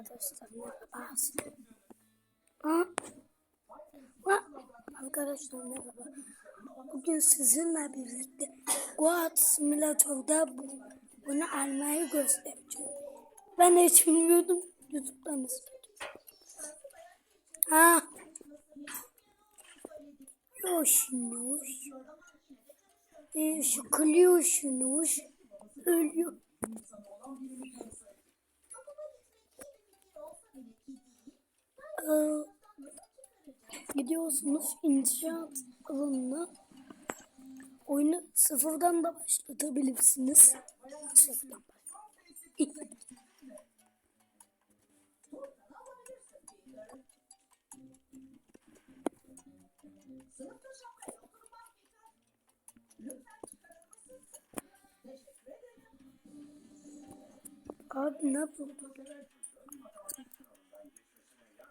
Arkadaşlar merhaba. Ha? Ha? Arkadaşlar merhaba. Bugün sizinle birlikte Goat Simülatör'de bu, bunu almayı göstereceğim. Ben de hiç bilmiyordum. YouTube'dan izledim. Ha? Yoşunuş. E, şu kılıyorsunuz. Ölüyor. Gidiyorsunuz inşaat alanına oyunu sıfırdan da başlatabilirsiniz. Sıfırdan Abi ne buldun?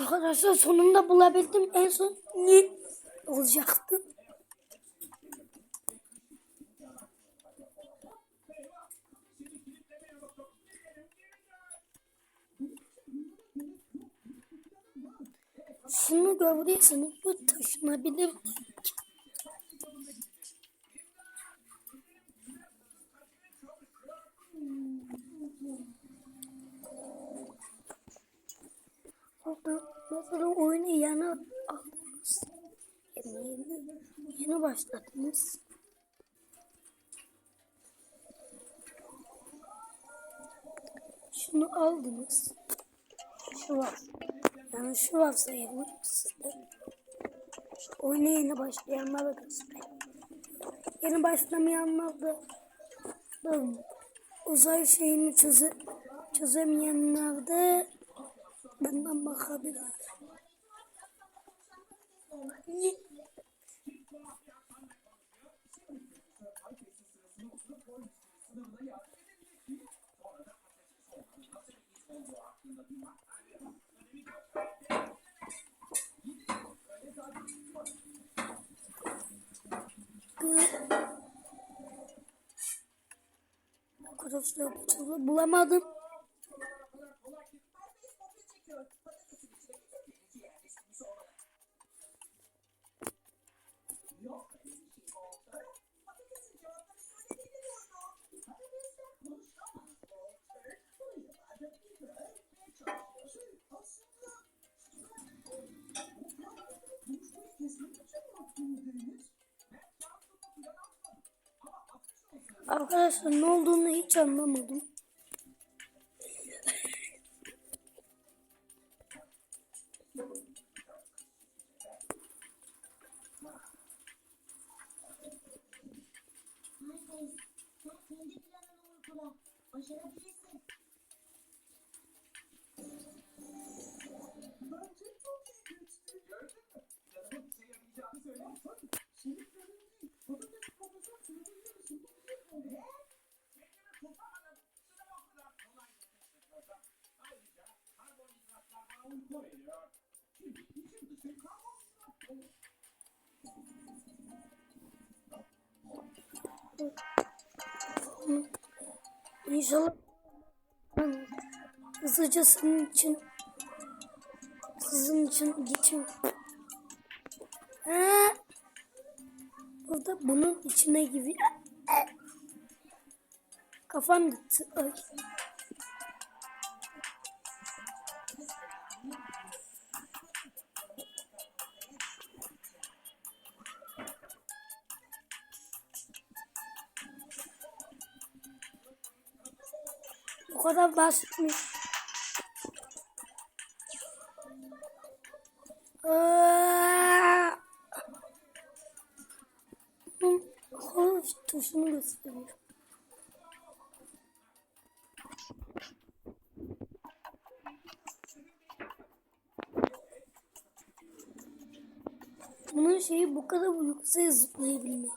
Arkadaşlar sonunda bulabildim. En son ne olacaktı? Şunu gördüyseniz bu taşınabilir. Mesela oyunu yana aldınız. Yani yeni, yeni başladınız. Şunu aldınız. Şu var. Yani şu varsa yani sizde. İşte oyuna yeni başlayanlara göstereyim. Yeni başlamayanlar da, da uzay şeyini çöze, çözemeyenler de benden bakabilir. Arkadaşlar bulamadım. Arkadaşlar ne olduğunu hiç anlamadım. Başarabilirsin. İnşallah hızlıca senin için sizin için geçeyim. Ha, burada bunun içine gibi kafam gitti. Ay. Kadar basitmiş. Bunun kol tuşunu gösteriyor. Bunun şeyi bu kadar yükseğe zıplayabilmek.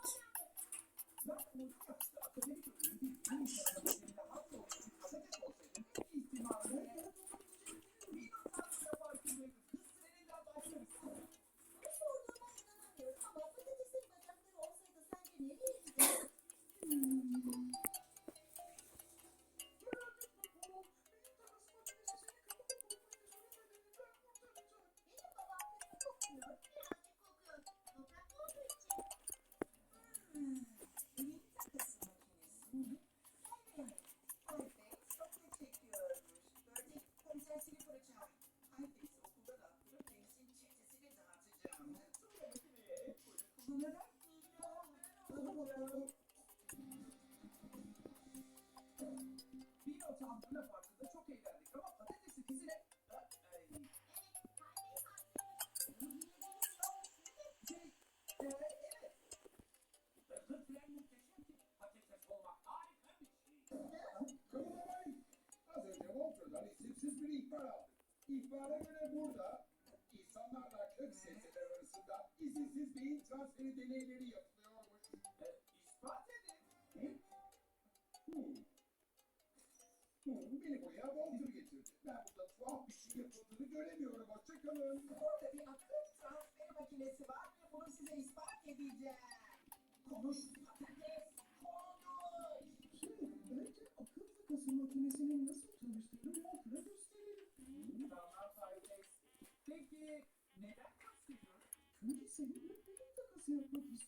İhbara göre burada insanlarla kök sesler arasında izinsiz beyin transferi deneyleri yapılıyormuş. E, ispat edin. Hmm. Hmm, beni buraya Walter getirdi. Ben burada tuhaf bir şey yapıldığını göremiyorum. Hoşçakalın. Burada bir akıl transferi makinesi var ve bunu size ispat edeceğim. Konuş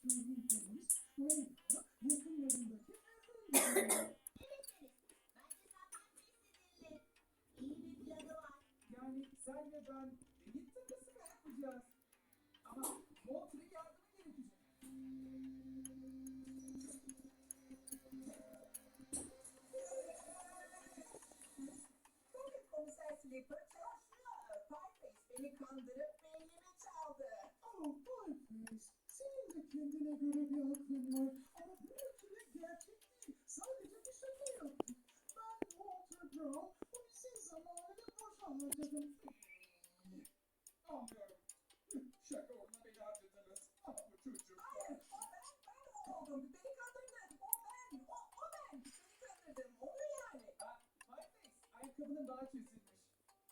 Yani sen ve ben beyin takası mı yapacağız? Ama Walter'ın yardımı gerekecek. De kendine göre bir aklın var. Ama bu ötürü gerçek değil. Sadece bir şaka yaptık. Ben Walter Brown, polisin zamanını boş harcadım. Anlıyorum. Şaka uğruna beni harcadınız. Ama bu çocuk Hayır, o ben, ben oldum. Beni kandırdın. O ben, o, o ben. Seni kandırdım. Onu yani. Ha, ayakkabının daha kesilmiş.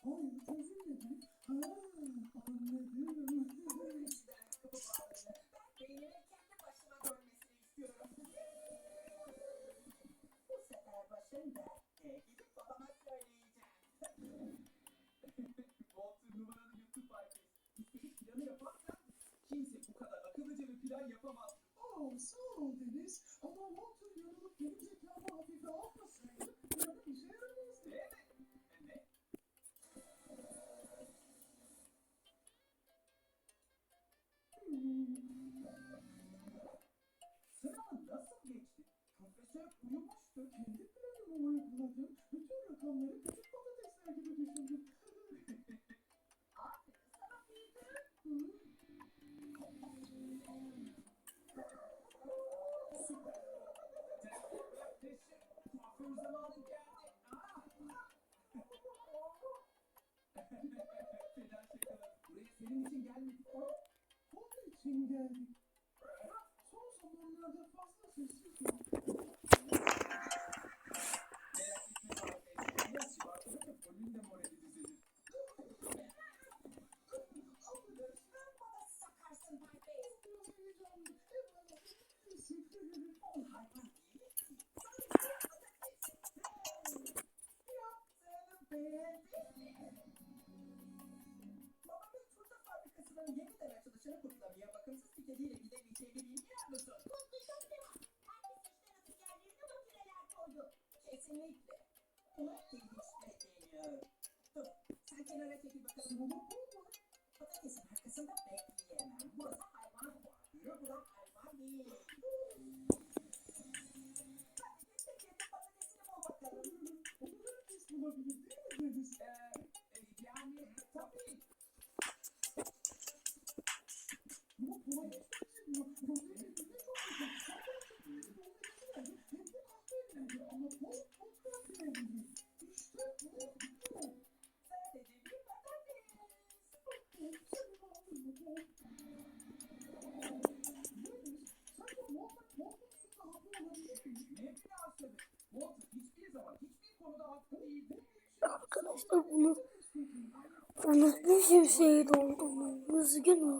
Hayır çözülmedi. Ha anladım. Beynimin kendi başıma dönmesini istiyorum. Bu sefer başım dertte. Gidip babama söyleyeceğim. Walter numaranı yuttu Pieface. İstediği planı yaparsan kimse bu kadar akıllıca bir plan yapamaz. Oh sağ ol Deniz. Ama Walter yanılıp benim zekamı hafife almasaydı Uyumuştu. Kendi planımı uyguladım. Bütün rakamları küçük patatesler gibi düşündüm. Aferin sana. Hı? Süper. Teşekkür. Kuaför zamanı geldi. Feda şakalar. Buraya senin için gelmedik. Onun için geldik. Son zamanlarda fazla sessiz Kesinlikle. Buna ilginç deniyor. Dur, sen kenara çekil bakalım. Sırada bu var. Patatesin arkasında bekleyemem. Burası hayvan kuaförü, burası hayvan değil. Patatesini bul bakalım. Onu herkes olabilir değil mi Deniz? Ee, yani tabii. Arkadaşlar bunu unutmuşum şehit olduğumu. Üzgünüm.